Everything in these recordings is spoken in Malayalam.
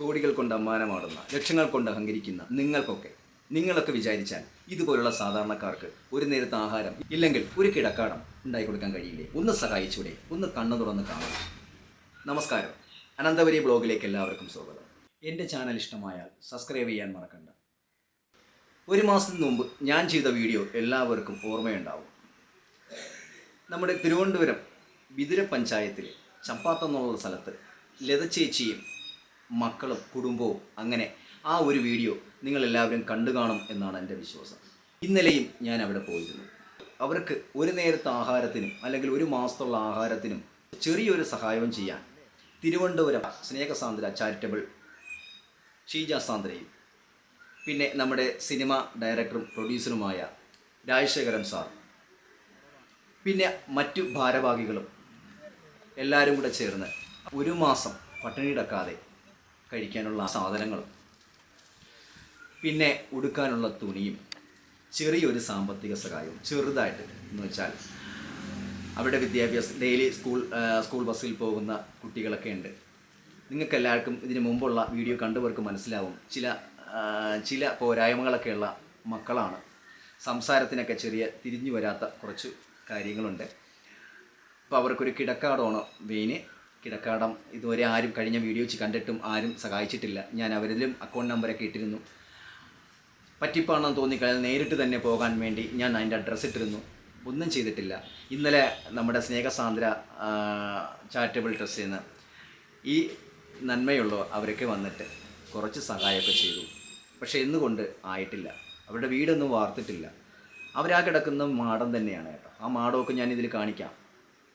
കോടികൾ കൊണ്ട് അമ്മാനമാടുന്ന ലക്ഷങ്ങൾ കൊണ്ട് അഹങ്കരിക്കുന്ന നിങ്ങൾക്കൊക്കെ നിങ്ങളൊക്കെ വിചാരിച്ചാൽ ഇതുപോലുള്ള സാധാരണക്കാർക്ക് ഒരു നേരത്തെ ആഹാരം ഇല്ലെങ്കിൽ ഒരു കിടക്കാടം ഉണ്ടായി കൊടുക്കാൻ കഴിയില്ലേ? ഒന്ന് സഹായിച്ചൂടെ? ഒന്ന് കണ്ണു തുറന്ന് കാണാം. നമസ്കാരം. അനന്തപുരി ബ്ലോഗിലേക്ക് എല്ലാവർക്കും സ്വാഗതം. എന്റെ ചാനൽ ഇഷ്ടമായാൽ സബ്സ്ക്രൈബ് ചെയ്യാൻ മറക്കണ്ട. ഒരു മാസത്തിന് മുമ്പ് ഞാൻ ചെയ്ത വീഡിയോ എല്ലാവർക്കും ഓർമ്മയുണ്ടാവും. നമ്മുടെ തിരുവനന്തപുരം വിതുര പഞ്ചായത്തിലെ ചമ്പാത്ത എന്നുള്ള സ്ഥലത്ത് ലത ചേച്ചിയും മക്കളും കുടുംബവും അങ്ങനെ ആ ഒരു വീഡിയോ നിങ്ങളെല്ലാവരും കണ്ടു കാണും എന്നാണ് എന്റെ വിശ്വാസം. ഇന്നലെയും ഞാൻ അവിടെ പോയിരുന്നു. അവർക്ക് ഒരു നേരത്തെ ആഹാരത്തിനും അല്ലെങ്കിൽ ഒരു മാസത്തുള്ള ആഹാരത്തിനും ചെറിയൊരു സഹായവും ചെയ്യാൻ തിരുവനന്തപുരം സ്നേഹസാന്ദ്ര ചാരിറ്റബിൾ ഷീജ സാന്ദ്രയും പിന്നെ നമ്മുടെ സിനിമ ഡയറക്ടറും പ്രൊഡ്യൂസറുമായ രാജശേഖരൻ സാർ പിന്നെ മറ്റു ഭാരവാഹികളും എല്ലാവരും കൂടെ ചേർന്ന് ഒരു മാസം പട്ടിണി കിടക്കാതെ കഴിക്കാനുള്ള സാധനങ്ങളും പിന്നെ ഉടുക്കാനുള്ള തുണിയും. ചെറിയൊരു സാമ്പത്തിക സഹായവും ചെറുതായിട്ട് എന്ന് വെച്ചാൽ അവിടെ വിദ്യാഭ്യാസം ഡെയിലി സ്കൂൾ സ്കൂൾ ബസ്സിൽ പോകുന്ന കുട്ടികളൊക്കെ ഉണ്ട്. നിങ്ങൾക്ക് എല്ലാവർക്കും ഇതിന് മുമ്പുള്ള വീഡിയോ കണ്ടവർക്ക് മനസ്സിലാവും. ചില ചില പോരായ്മകളൊക്കെയുള്ള മക്കളാണ്. സംസാരത്തിനൊക്കെ ചെറിയ തിരിഞ്ഞു വരാത്ത കുറച്ച് കാര്യങ്ങളുണ്ട്. അപ്പോൾ അവർക്കൊരു കിടക്കാടോണോ വെയിന് കിടക്കാടം. ഇതുവരെ ആരും കഴിഞ്ഞ വീഡിയോ വെച്ച് കണ്ടിട്ടും ആരും സഹായിച്ചിട്ടില്ല. ഞാൻ അവരിലും അക്കൗണ്ട് നമ്പറൊക്കെ ഇട്ടിരുന്നു. പറ്റിപ്പാണെന്ന് തോന്നിക്കഴിഞ്ഞാൽ നേരിട്ട് തന്നെ പോകാൻ വേണ്ടി ഞാൻ അതിന്റെ അഡ്രസ്സ് ഇട്ടിരുന്നു. ഒന്നും ചെയ്തിട്ടില്ല. ഇന്നലെ നമ്മുടെ സ്നേഹസാന്ദ്ര ചാരിറ്റബിൾ ട്രസ്റ്റിൽ നിന്ന് ഈ നന്മയുള്ള അവരൊക്കെ വന്നിട്ട് കുറച്ച് സഹായമൊക്കെ ചെയ്തു. പക്ഷേ എന്നുകൊണ്ട് ആയിട്ടില്ല? അവരുടെ വീടൊന്നും വാർത്തിട്ടില്ല. അവരാ കിടക്കുന്ന മാടം തന്നെയാണ് കേട്ടോ. ആ മാടമൊക്കെ ഞാൻ ഇതിൽ കാണിക്കാം.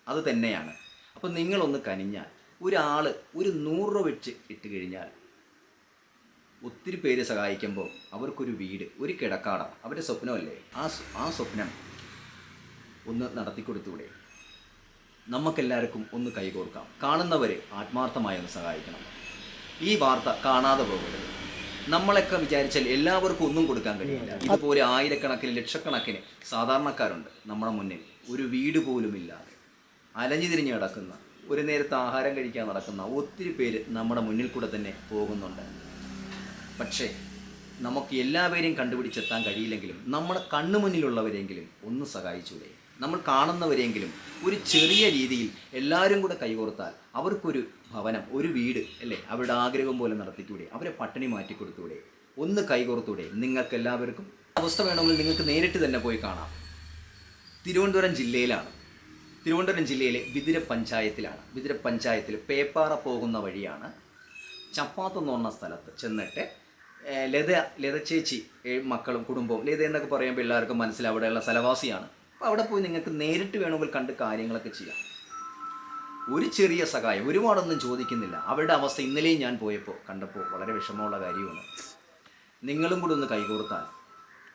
അത് തന്നെയാണ്. അപ്പോൾ നിങ്ങളൊന്ന് കനിഞ്ഞാൽ ഒരാൾ ഒരു നൂറ് രൂപ വെച്ച് ഇട്ട് കഴിഞ്ഞാൽ ഒത്തിരി പേര് സഹായിക്കുമ്പോൾ അവർക്കൊരു വീട് ഒരു കിടക്കാടം അവരുടെ സ്വപ്നമല്ലേ? ആ ആ സ്വപ്നം ഒന്ന് നടത്തിക്കൊടുത്തൂടെ. നമുക്കെല്ലാവർക്കും ഒന്ന് കൈകോർക്കാം. കാണുന്നവരെ ആത്മാർത്ഥമായി ഒന്ന് സഹായിക്കണം. ഈ വാർത്ത കാണാതെ പോകരുത്. നമ്മളൊക്കെ വിചാരിച്ചാൽ എല്ലാവർക്കും ഒന്നും കൊടുക്കാൻ കഴിയില്ല. ഇതുപോലെ ആയിരക്കണക്കിന് ലക്ഷക്കണക്കിന് സാധാരണക്കാരുണ്ട് നമ്മുടെ മുന്നിൽ. ഒരു വീട് പോലും ഇല്ലാതെ അലഞ്ഞു തിരിഞ്ഞ് കിടക്കുന്ന ഒരു നേരത്തെ ആഹാരം കഴിക്കാൻ നടക്കുന്ന ഒത്തിരി പേര് നമ്മുടെ മുന്നിൽ കൂടെ തന്നെ പോകുന്നുണ്ട്. പക്ഷേ നമുക്ക് എല്ലാവരെയും കണ്ടുപിടിച്ചെത്താൻ കഴിയില്ലെങ്കിലും നമ്മുടെ കണ്ണു മുന്നിലുള്ളവരെങ്കിലും ഒന്ന് സഹായിച്ചൂടെ. നമ്മൾ കാണുന്നവരെങ്കിലും ഒരു ചെറിയ രീതിയിൽ എല്ലാവരും കൂടെ കൈകോർത്താൽ അവർക്കൊരു ഭവനം ഒരു വീട് അല്ലേ? അവരുടെ ആഗ്രഹം പോലെ നടത്തിക്കൂടെ? അവരെ പട്ടിണി മാറ്റിക്കൊടുത്തൂടെ? ഒന്ന് കൈകോർത്തൂടെ? നിങ്ങൾക്ക് എല്ലാവർക്കും അവസ്ഥ വേണമെങ്കിൽ നിങ്ങൾക്ക് നേരിട്ട് തന്നെ പോയി കാണാം. തിരുവനന്തപുരം ജില്ലയിലാണ്. തിരുവനന്തപുരം ജില്ലയിലെ വിതിര പഞ്ചായത്തിലാണ്. വിതിര പഞ്ചായത്തിൽ പേപ്പാറ പോകുന്ന വഴിയാണ് ചപ്പാത്ത് എന്ന് പറഞ്ഞ സ്ഥലത്ത് ചെന്നിട്ട് ലത ലത ചേച്ചി മക്കളും കുടുംബവും ലത എന്നൊക്കെ പറയുമ്പോൾ എല്ലാവർക്കും മനസ്സിൽ അവിടെയുള്ള സ്ഥലവാസിയാണ്. അപ്പോൾ അവിടെ പോയി നിങ്ങൾക്ക് നേരിട്ട് വേണമെങ്കിൽ കണ്ട് കാര്യങ്ങളൊക്കെ ചെയ്യാം. ഒരു ചെറിയ സഹായം ഒരുപാടൊന്നും ചോദിക്കുന്നില്ല. അവരുടെ അവസ്ഥ ഇന്നലെയും ഞാൻ പോയപ്പോൾ കണ്ടപ്പോൾ വളരെ വിഷമമുള്ള കാര്യമാണ്. നിങ്ങളും കൂടി ഒന്ന് കൈകോർത്താൽ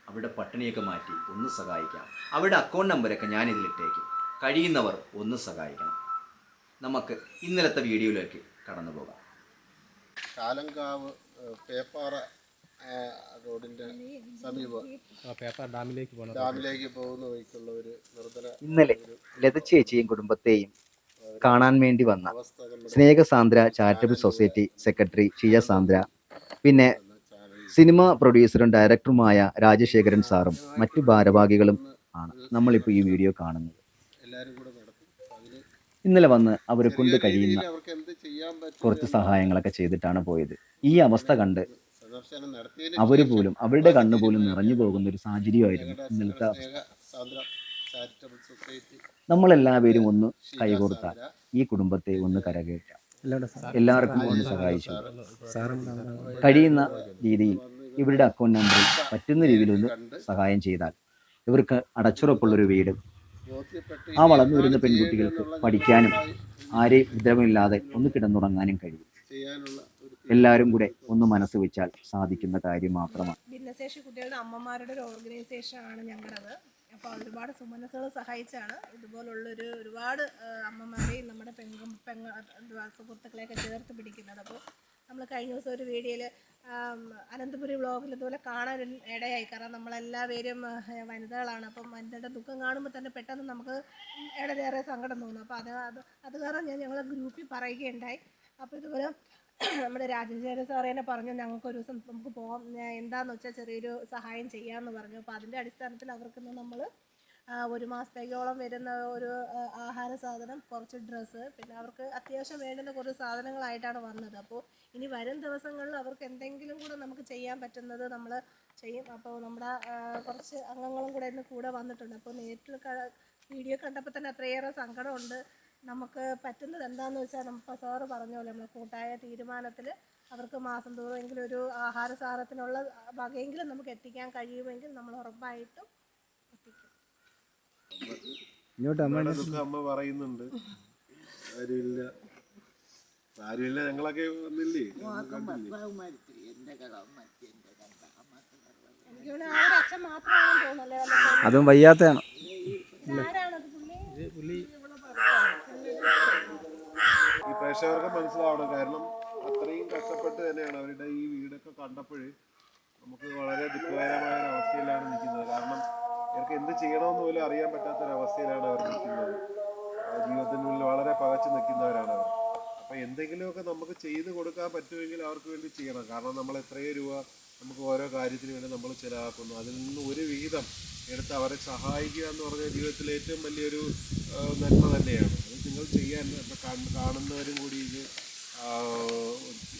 അവിടെ പട്ടിണിയൊക്കെ മാറ്റി ഒന്ന് സഹായിക്കാം. അവരുടെ അക്കൗണ്ട് നമ്പരൊക്കെ ഞാൻ ഇതിലിട്ടേക്കും കഴിയുന്നവർ ഒന്ന് സഹായിക്കണം. നമുക്ക് ഇന്നലത്തെ വീഡിയോയിലേക്ക് കടന്നു പോകാം. കാലങ്കാവ് പേപ്പാറ റോഡിന്റെ സമീപം പേപ്പർ ഡാമിലേക്ക് പോകണം. ഡാമിലേക്ക് പോകുന്ന വഴിക്കുള്ള ഒരു ഇന്നലെ ലത ചേച്ചിയും കുടുംബത്തെയും കാണാൻ വേണ്ടി വന്ന Snehasandra charitable society secretary Shiya Sandra cinema cinema പ്രൊഡ്യൂസറും ഡയറക്ടറുമായ രാജശേഖരൻ സാറും മറ്റു ഭാരവാഹികളും ആണ് നമ്മളിപ്പോൾ ഈ വീഡിയോ കാണുന്നത് എല്ലാവരും കൂടെ നടത്തും അതിന് ഇന്നലെ വന്ന് അവരെ കൊണ്ട് കഴിയുന്ന കുറച്ച് സഹായങ്ങളൊക്കെ ചെയ്തിട്ടാണ് പോയത്. ഈ അവസ്ഥ കണ്ട് അവർ അവർ പോലും അവരുടെ കണ്ണു പോലും നിറഞ്ഞു പോകുന്ന ഒരു സാഹചര്യമായിരുന്നു ഇന്നലത്തെ നമ്മളെല്ലാവരും ഒന്ന് കൈകോർത്താൽ ഈ കുടുംബത്തെ ഒന്ന് കരകയറ്റാം. എല്ലാവർക്കും ഒന്ന് സഹായിച്ചു. കഴിയുന്ന രീതിയിൽ ഇവരുടെ അക്കൗണ്ട് നമ്പറിൽ പറ്റുന്ന രീതിയിൽ ഒന്ന് സഹായം ചെയ്താൽ ഇവർക്ക് അടച്ചുറപ്പുള്ളൊരു വീട് ആ വളർന്നു വരുന്ന പെൺകുട്ടികൾക്ക് പഠിക്കാനും ആരെയും ഉപദ്രവമില്ലാതെ ഒന്ന് കിടന്നുറങ്ങാനും കഴിയും. ചെയ്യാനുള്ള ഒരു എല്ലാവരും കൂടെ ഒന്ന് മനസ്സ് വെച്ചാൽ സാധിക്കുന്ന കാര്യം മാത്രമാണ്. ഭിന്നശേഷി കുട്ടികളുടെ അമ്മമാരുടെ ഒരു ഓർഗനൈസേഷൻ ആണ് ഞങ്ങളത്. അപ്പോൾ ഒരുപാട് സുമനസ്സുകൾ സഹായിച്ചാണ് ഇതുപോലുള്ളൊരു ഒരുപാട് അമ്മമാരെയും നമ്മുടെ പെങ്ങും പെങ്ങ സുഹൃത്തുക്കളെയൊക്കെ ചേർത്ത് പിടിക്കുന്നത്. അപ്പോൾ നമ്മൾ കഴിഞ്ഞ ദിവസം ഒരു വീഡിയോയിൽ അനന്തപുരി വ്ളോഗിൽ ഇതുപോലെ കാണാൻ ഇടയായി. കാരണം നമ്മളെല്ലാവരും വനിതകളാണ്. അപ്പം വനിതയുടെ ദുഃഖം കാണുമ്പോൾ തന്നെ പെട്ടെന്ന് നമുക്ക് ഇടലേറെ സങ്കടം തോന്നും. അപ്പോൾ അത് അത് അത് കാരണം ഞാൻ ഞങ്ങളെ ഗ്രൂപ്പിൽ പറയുകയുണ്ടായി. അപ്പോൾ ഇതുപോലെ നമ്മുടെ രാജേന്ദ്രൻ തന്നെ പറഞ്ഞു ഞങ്ങൾക്ക് ഒരു ദിവസം നമുക്ക് പോകാം എന്താണെന്ന് വെച്ചാൽ ചെറിയൊരു സഹായം ചെയ്യാമെന്ന് പറഞ്ഞു. അപ്പോൾ അതിന്റെ അടിസ്ഥാനത്തിൽ അവർക്കിന്ന് നമ്മൾ ഒരു മാസത്തേക്കോളം വരുന്ന ഒരു ആഹാര സാധനം കുറച്ച് ഡ്രസ്സ് പിന്നെ അവർക്ക് അത്യാവശ്യം വേണ്ടുന്ന കുറച്ച് സാധനങ്ങളായിട്ടാണ് വന്നത്. അപ്പോൾ ഇനി വരും ദിവസങ്ങളിൽ അവർക്ക് എന്തെങ്കിലും കൂടെ നമുക്ക് ചെയ്യാൻ പറ്റുന്നത് നമ്മൾ ചെയ്യും. അപ്പോൾ നമ്മുടെ കുറച്ച് അംഗങ്ങളും കൂടെ ഇന്ന് കൂടെ വന്നിട്ടുണ്ട്. അപ്പോൾ നേരിട്ട് വീഡിയോ കണ്ടപ്പോൾ തന്നെ അത്രയേറെ സങ്കടമുണ്ട്. നമുക്ക് പറ്റുന്നത് എന്താണെന്ന് വെച്ചാൽ നമുക്ക് സാറ് പറഞ്ഞ പോലെ നമ്മൾ കൂട്ടായ തീരുമാനത്തിൽ അവർക്ക് മാസം തോറുമെങ്കിലും ഒരു ആഹാര സാധനത്തിനുള്ള വകയെങ്കിലും നമുക്ക് എത്തിക്കാൻ കഴിയുമെങ്കിൽ നമ്മൾ ഉറപ്പായിട്ടും എത്തിക്കും. ഇങ്ങോട്ട് അമ്മ അമ്മയുടെ ദുഃഖം അമ്മ പറയുന്നുണ്ട്. ആരുമില്ല. ആരുമില്ല ഞങ്ങളൊക്കെ വന്നില്ലേ. അതും പുള്ളി ഈ പ്രേക്ഷകർക്ക് മനസ്സിലാവണം. കാരണം അത്രയും കഷ്ടപ്പെട്ട് തന്നെയാണ് അവരുടെ ഈ വീടൊക്കെ കണ്ടപ്പോഴേ നമുക്ക് വളരെ ദുഃഖകരമായ ഒരു അവസ്ഥയിലാണ് നിൽക്കുന്നത്. കാരണം ഇവർക്ക് എന്ത് ചെയ്യണമെന്ന് പോലും അറിയാൻ പറ്റാത്ത ഒരു അവസ്ഥയിലാണ് അവർ നിൽക്കുന്നത് ജീവിതത്തിനുള്ളിൽ വളരെ പകച്ചു നിൽക്കുന്നവരാണ് അവർ. അപ്പോൾ എന്തെങ്കിലുമൊക്കെ നമുക്ക് ചെയ്ത് കൊടുക്കാൻ പറ്റുമെങ്കിൽ അവർക്ക് വേണ്ടി ചെയ്യണം. കാരണം നമ്മൾ എത്രയോ രൂപ നമുക്ക് ഓരോ കാര്യത്തിന് വേണ്ടി നമ്മൾ ചിലവാക്കുന്നു. അതിൽ നിന്ന് ഒരു വിഹിതം എടുത്ത് അവരെ സഹായിക്കുക എന്ന് പറഞ്ഞാൽ ജീവിതത്തിൽ ഏറ്റവും വലിയൊരു നന്മ തന്നെയാണ്. അത് നിങ്ങൾ ചെയ്യാൻ കാണുന്നവരും കൂടി ഇത്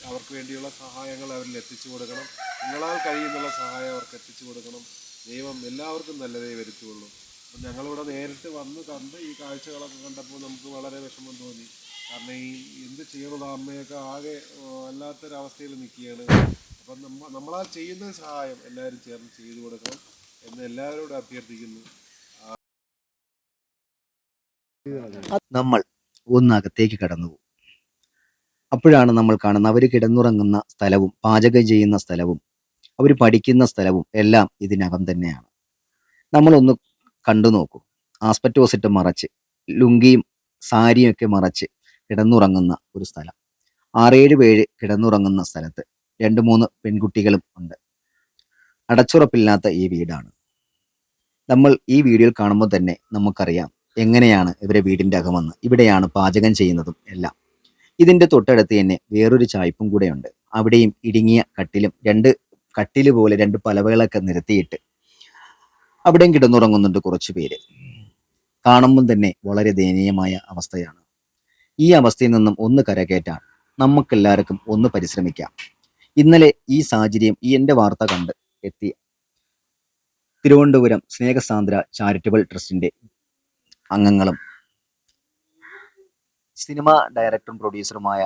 അവർക്ക് വേണ്ടിയുള്ള സഹായങ്ങൾ അവരിൽ എത്തിച്ചു കൊടുക്കണം. നിങ്ങളാൽ കഴിയുന്നുള്ള സഹായം അവർക്ക് എത്തിച്ചു കൊടുക്കണം. ദൈവം എല്ലാവർക്കും നല്ലതേ വരുത്തുള്ളൂ. അപ്പം ഞങ്ങളിവിടെ നേരിട്ട് വന്ന് കണ്ട് ഈ കാഴ്ചകളൊക്കെ കണ്ടപ്പോൾ നമുക്ക് വളരെ വിഷമം തോന്നി. കാരണം ഈ എന്ത് ചെയ്യണത്? അമ്മയൊക്കെ ആകെ വല്ലാത്തൊരവസ്ഥയിൽ നിൽക്കുകയാണ്. അപ്പം നമ്മ നമ്മളാൽ ചെയ്യുന്ന സഹായം എല്ലാവരും ചേർന്ന് ചെയ്തു കൊടുക്കണം എന്ന് എല്ലാവരോടും അഭ്യർത്ഥിക്കുന്നു. നമ്മൾ ഒന്നകത്തേക്ക് കടന്നു അപ്പോഴാണ് നമ്മൾ കാണുന്ന അവർ കിടന്നുറങ്ങുന്ന സ്ഥലവും പാചകം ചെയ്യുന്ന സ്ഥലവും അവർ പഠിക്കുന്ന സ്ഥലവും എല്ലാം ഇതിനകം തന്നെയാണ്. നമ്മളൊന്ന് കണ്ടു നോക്കൂ. ആസ്പെറ്റോസിറ്റ് മറച്ച് ലുങ്കിയും സാരിയും ഒക്കെ മറച്ച് കിടന്നുറങ്ങുന്ന ഒരു സ്ഥലം. ആറേഴ് പേര് കിടന്നുറങ്ങുന്ന സ്ഥലത്ത് രണ്ട് മൂന്ന് പെൺകുട്ടികളും ഉണ്ട്. അടച്ചുറപ്പില്ലാത്ത ഈ വീടാണ്. നമ്മൾ ഈ വീഡിയോയിൽ കാണുമ്പോൾ തന്നെ നമുക്കറിയാം എങ്ങനെയാണ് ഇവരെ വീടിന്റെ അകമെന്ന്. ഇവിടെയാണ് പാചകം ചെയ്യുന്നതും എല്ലാം. ഇതിന്റെ തൊട്ടടുത്ത് തന്നെ വേറൊരു ചായ്പും കൂടെയുണ്ട്. അവിടെയും ഇടുങ്ങിയ കട്ടിലും രണ്ട് കട്ടിൽ പോലെ രണ്ട് പലവകളൊക്കെ നിരത്തിയിട്ട് അവിടെയും കിടന്നുറങ്ങുന്നുണ്ട് കുറച്ചു പേര്. കാണുമ്പം തന്നെ വളരെ ദയനീയമായ അവസ്ഥയാണ്. ഈ അവസ്ഥയിൽ നിന്നും ഒന്ന് കരകയറ്റാൻ നമുക്കെല്ലാവർക്കും ഒന്ന് പരിശ്രമിക്കാം. ഇന്നലെ ഈ സാഹചര്യം ഈ എന്റെ വാർത്ത കണ്ട് എത്തി. തിരുവനന്തപുരം സ്നേഹസാന്ദ്ര ചാരിറ്റബിൾ ട്രസ്റ്റിന്റെ അംഗങ്ങളും സിനിമ ഡയറക്ടറും പ്രൊഡ്യൂസറുമായ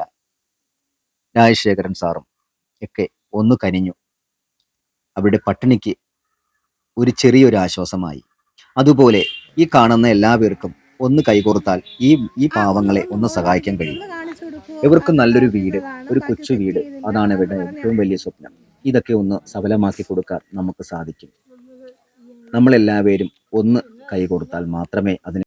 രാജശേഖരൻ സാറും ഒക്കെ ഒന്ന് കനിഞ്ഞു. അവരുടെ പട്ടിണിക്ക് ഒരു ചെറിയൊരു ആശ്വാസമായി. അതുപോലെ ഈ കാണുന്ന എല്ലാവർക്കും ഒന്ന് കൈകോർത്താൽ ഈ ഈ പാവങ്ങളെ ഒന്ന് സഹായിക്കാൻ കഴിയും. ഇവർക്ക് നല്ലൊരു വീട് ഒരു കൊച്ചു വീട് അതാണ് ഇവരുടെ ഏറ്റവും വലിയ സ്വപ്നം. ഇതൊക്കെ ഒന്ന് സഫലമാക്കി കൊടുക്കാൻ നമുക്ക് സാധിക്കും. നമ്മളെല്ലാവരും ഒന്ന് കൈ കൊടുത്താൽ മാത്രമേ അതിന്